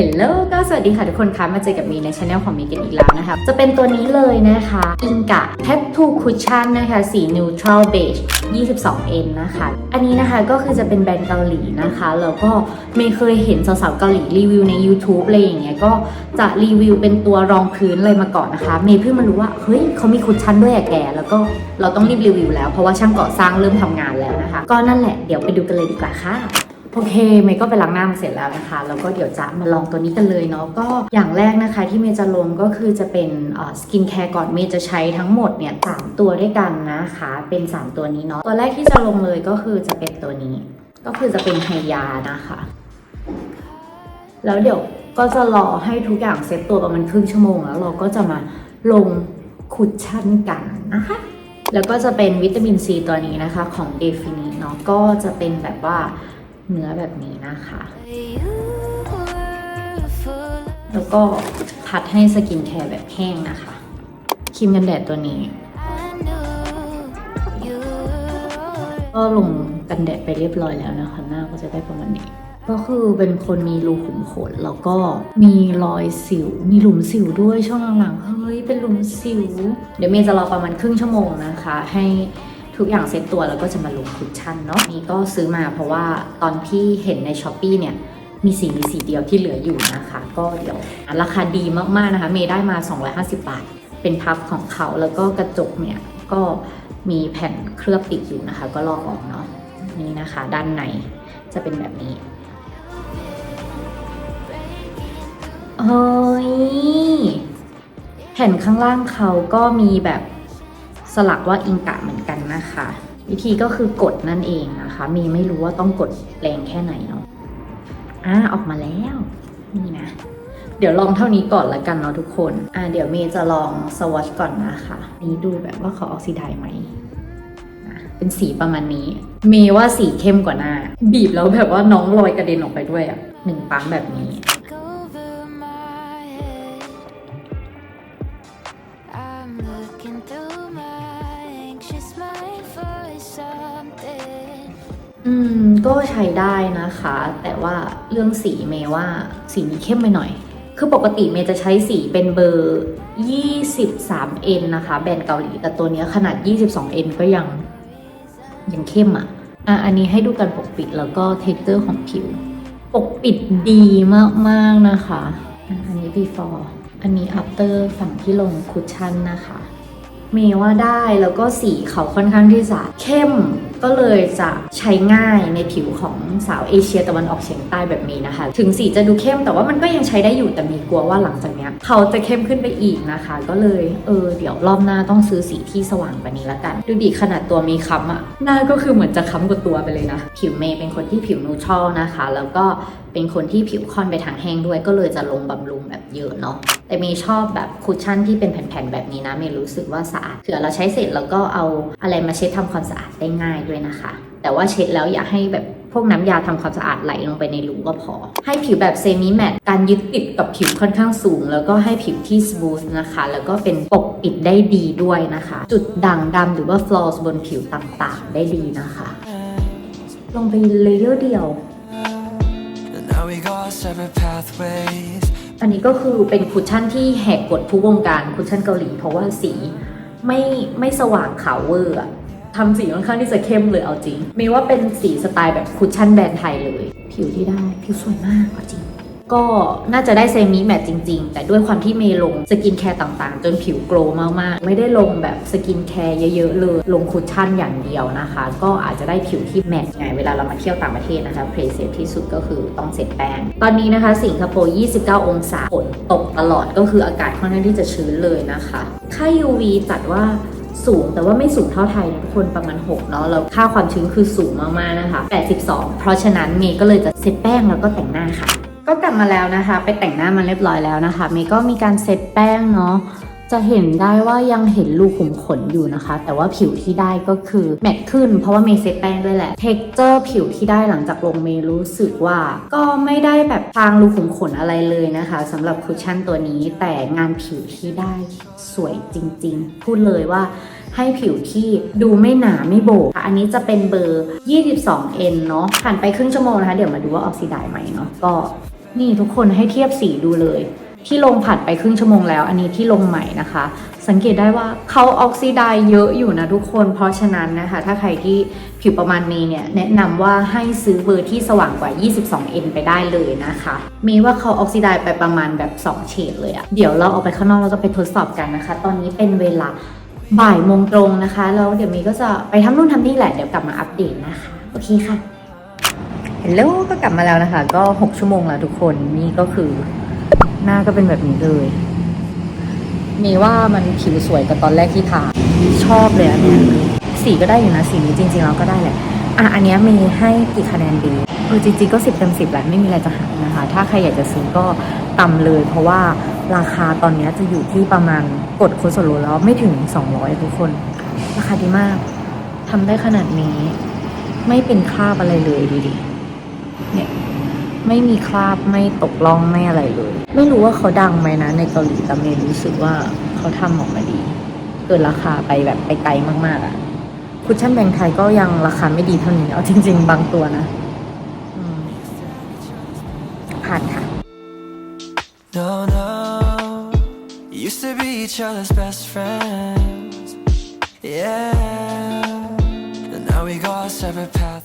ฮลโลก็สวัสดีค่ะทุกคนคะมาเจอกับมีในช anel ของมีกันอีกแล้วนะคะ จะเป็นตัวนี้เลยนะคะอิงกะ Tattoo Cushion นะคะ สี Neutral Beige 22N นะคะ อันนี้นะคะก็คือจะเป็นแบรนด์เกาหลีนะคะ แล้วก็เมย์เคยเห็นสาวๆเกาหลีรีวิวใน YouTube อะไรอย่างเงี้ยก็จะรีวิวเป็นตัวรองพื้นเลยมาก่อนนะคะ เมย์เพิ่งมารู้ว่า เฮ้ยเขามีคุชชั่นด้วยอะแก แล้วก็เราต้องรีบรีวิวแล้วเพราะว่าช่างก่อสร้างเริ่มทำงานแล้วนะคะ ก็นั่นแหละเดี๋ยวไปดูกันเลยดีกว่าค่ะ โอเคเมย์ก็ไปล้างหน้ามาเสร็จแล้วนะคะแล้วก็เดี๋ยวจะมาลองตัวนี้กันเลยเนาะก็อย่างแรกนะคะที่เมย์จะลงก็คือจะเป็นสกินแคร์ก่อนเมย์จะใช้ทั้งหมดเนี่ยสามตัวด้วยกันนะคะเป็น 3 ตัวนี้เนาะตัวแรกที่จะลงเลยก็คือจะเป็นตัวนี้ ก็คือจะเป็นไฮยานะคะ แล้วเดี๋ยวก็จะรอให้ทุกอย่างเซ็ตตัวประมาณครึ่งชั่วโมงแล้วเราก็จะมาลงคุชชั่นกันนะคะแล้วก็จะเป็นวิตามินซีตัวนี้นะคะของ d e f i n i เนาะก็จะเป็นแบบว่า เนื้อแบบนี้นะคะ แล้วก็พัดให้สกินแคร์แบบแห้งนะคะครีมกันแดดตัวนี้ก็ลงกันแดดไปเรียบร้อยแล้วนะคะ หน้าก็จะได้ประมาณนี้ ก็คือเป็นคนมีรูขุมขนแล้วก็มีรอยสิว มีหลุมสิวด้วยช่วงหลังๆเฮ้ยเป็นหลุมสิว เดี๋ยวเมย์จะรอประมาณครึ่งชั่วโมงนะคะ ให้ ทุกอย่างเซ็ตตัวแล้วก็จะมาลงคุชชั่นเนาะนี่ก็ซื้อมาเพราะว่าตอนที่เห็นในช้อปปีเนี่ยมีสีมีสีเดียวที่เหลืออยู่นะคะ ก็เดี๋ยวราคาดีมากๆนะคะ เมย์ได้มา 250 บาท เป็นพับของเขาแล้วก็กระจกเนี่ยก็มีแผ่นเคลือบติดอยู่นะคะ ก็ลอกออกเนาะนี่นะคะ ด้านในจะเป็นแบบนี้เฮ้ยแผ่นข้างล่างเขาก็มีแบบ สลักว่าอิงกะเหมือนกันนะคะ วิธีก็คือกดนั่นเองนะคะ มีไม่รู้ว่าต้องกดแรงแค่ไหนเนาะอ่าออกมาแล้วนี่นะ เดี๋ยวลองเท่านี้ก่อนละกันเนาะทุกคนอ่าเดี๋ยวเมย์จะลองสวอชก่อนนะคะ นี่ดูแบบว่าเขาออกซิไดไหมอะเป็นสีประมาณนี้ เมย์ว่าสีเข้มกว่าหน้า บีบแล้วแบบว่าน้องลอยกระเด็นออกไปด้วยอะหนึ่งปั๊มแบบนี้ อืมก็ใช้ได้นะคะ แต่ว่าเรื่องสีเมย์ว่าสีนี้เข้มไปหน่อย คือปกติเมย์จะใช้สีเป็นเบอร์ 23N นะคะ แบรนด์เกาหลีแต่ตัวนี้ขนาด 22N ก็ยังยังเข้มอะอะ อันนี้ให้ดูกันปกปิดแล้วก็เท็กเจอร์ของผิว ปกปิดดีมาก ๆ นะคะ อันนี้ before อันนี้ after ฝั่งที่ลงคุชชั่นนะคะ เมยว่าได้แล้วก็สีเขาค่อนข้างที่จะเข้ม ก็เลยจะใช้ง่ายในผิวของสาวเอเชียตะวันออกเฉียงใต้แบบนี้นะคะ ถึงสีจะดูเข้มแต่ว่ามันก็ยังใช้ได้อยู่แต่มีกลัวว่าหลังจากเนี้ยเขาจะเข้มขึ้นไปอีกนะคะ ก็เลยเออเดี๋ยวรอบหน้าต้องซื้อสีที่สว่างกว่านี้ละกัน ดูดิขนาดตัวมีค้ำอะหน้าก็คือเหมือนจะค้ำกว่าตัวไปเลยนะผิวเมย์เป็นคนที่ผิวนูทรัลนะคะ แล้วก็เป็นคนที่ผิวค่อนไปทางแห้งด้วย ก็เลยจะลงบำรุงแบบเยอะเนาะแต่เมย์ชอบแบบคุชชั่นที่เป็นแผ่นๆแบบนี้นะเมย์รู้สึกว่าสะอาดเผื่อเราใช้เสร็จแล้วก็เอาอะไรมาเช็ดทำความสะอาดได้ง่ายด้วยนะคะ แต่ว่าเช็ดแล้วอย่าให้แบบพวกน้ำยาทำความสะอาดไหลลงไปในรูก็พอ ให้ผิวแบบเซมิแมตการยึดติดกับผิวค่อนข้างสูง แล้วก็ให้ผิวที่ส o ู t นะคะ แล้วก็เป็นปกปิดได้ดีด้วยนะคะ จุดด่างดำหรือว่า flaws บนผิวต่างๆ ได้ดีนะคะ ลงไปเลเยอร์เดียว And now we go our separate pathways. อันนี้ก็คือเป็นคุชชั่นที่แหกกฎทุกวงการคุชชั่นเกาหลี เพราะว่าสีไม่ไม่สว่างขาวเวอร์อะ ทำสีค่อนข้างที่จะเข้มเลยเอาจริงมีว่าเป็นสีสไตล์แบบคุชชั่นแบรนด์ไทยเลย ผิวที่ได้ ผิวสวยมากเอาจริง ก็น่าจะได้เซมิแมทจริง ๆ แต่ด้วยความที่เมย์ลงสกินแคร์ต่างๆ จนผิวโกลว์มากๆ ไม่ได้ลงแบบสกินแคร์เยอะๆเลย ลงคุชชั่นอย่างเดียวนะคะ ก็อาจจะได้ผิวที่แมทไงเวลาเรามาเที่ยวต่างประเทศนะคะเพรเซฟที่สุดก็คือต้องเสร็จแป้ง ตอนนี้นะคะ สิงคโปร์ 29 องศาฝนตกตลอดก็คืออากาศค่อนข้างที่จะชื้นเลยนะคะ ค่า UV จัดว่า สูงแต่ว่าไม่สูงเท่าไทยนะทุกคนประมาณ6เนาะแล้วค่าความชื้นคือสูงมากๆนะคะ 82 เพราะฉะนั้นเมย์ก็เลยจะเซตแป้งแล้วก็แต่งหน้าค่ะ ก็กลับมาแล้วนะคะ ไปแต่งหน้ามันเรียบร้อยแล้วนะคะเมย์ก็มีการเซตแป้งเนาะ จะเห็นได้ว่ายังเห็นรูขุมขนอยู่นะคะ แต่ว่าผิวที่ได้ก็คือแมทขึ้น เพราะว่าเมย์เซตแป้งด้วยแหละเท็กเจอร์ผิวที่ได้หลังจากลงเมย์รู้สึกว่า ก็ไม่ได้แบบพรางรูขุมขนอะไรเลยนะคะสำหรับคุชชั่นตัวนี้ แต่งานผิวที่ได้สวยจริง ๆ พูดเลยว่าให้ผิวที่ดูไม่หนาไม่โบกอันนี้จะเป็นเบอร์ 22N เนาะผ่านไปครึ่งชั่วโมงนะคะ เดี๋ยวมาดูว่าออกซิไดไหมเนาะก็นี่ทุกคนให้เทียบสีดูเลย ที่ลงผัดไปครึ่งชั่วโมงแล้ว อันนี้ที่ลงใหม่นะคะ สังเกตได้ว่าเขาออกซิไดเยอะอยู่นะทุกคน เพราะฉะนั้นนะคะ ถ้าใครที่ผิวประมาณนี้เนี่ย แนะนำว่าให้ซื้อเบอร์ที่สว่างกว่า 22N ไปได้เลยนะคะมีว่าเขาออกซิไดไปประมาณแบบ 2 เฉดเลยอะเดี๋ยวเราออกไปข้างนอกแล้วก็ไปทดสอบกันนะคะ ตอนนี้เป็นเวลาบ่ายโมงตรงนะคะ แล้วเดี๋ยวมีก็จะไปทำนู่นทำนี่แหละ เดี๋ยวกลับมาอัปเดตนะคะ โอเคค่ะเฮลโลก็กลับมาแล้วนะคะ ก็ 6 ชั่วโมงแล้วทุกคน นี่ก็คือ หน้าก็เป็นแบบนี้เลย มีว่ามันผิวสวยกว่าตอนแรกที่ทาชอบเลยอันเนี้ยสีก็ได้อยู่นะสีนี้จริงๆเราก็ได้แหละ อะอันเนี้ยมีให้กี่คะแนนดีเออจริงๆก็สิบเต็มสิบแหละไม่มีอะไรจะหานะคะ ถ้าใครอยากจะซื้อก็ต่ำเลย เพราะว่าราคาตอนเนี้ยจะอยู่ที่ประมาณกดโค้ดส่วนลดแล้วไม่ถึง 200 ทุกคน ราคาดีมากทำได้ขนาดนี้ ไม่เป็นคราบอะไรเลยดูดิเนี่ย ไม่มีคราบไม่ตกล่องไม่อะไรเลย ไม่รู้ว่าเขาดังไหมนะในเกาหลีแต่เมย์รู้สึกว่าเขาทำออกมาดี เกินราคาไปแบบไปไกลมากๆอะ่ะคุชชั่นแบงไทยก็ยังราคาไม่ดีเท่านี้เอาจริง ๆ บางตัวนะผ่านค่ะ No, no. Used to be each other's best friends. Yeah. And now we go our separate paths.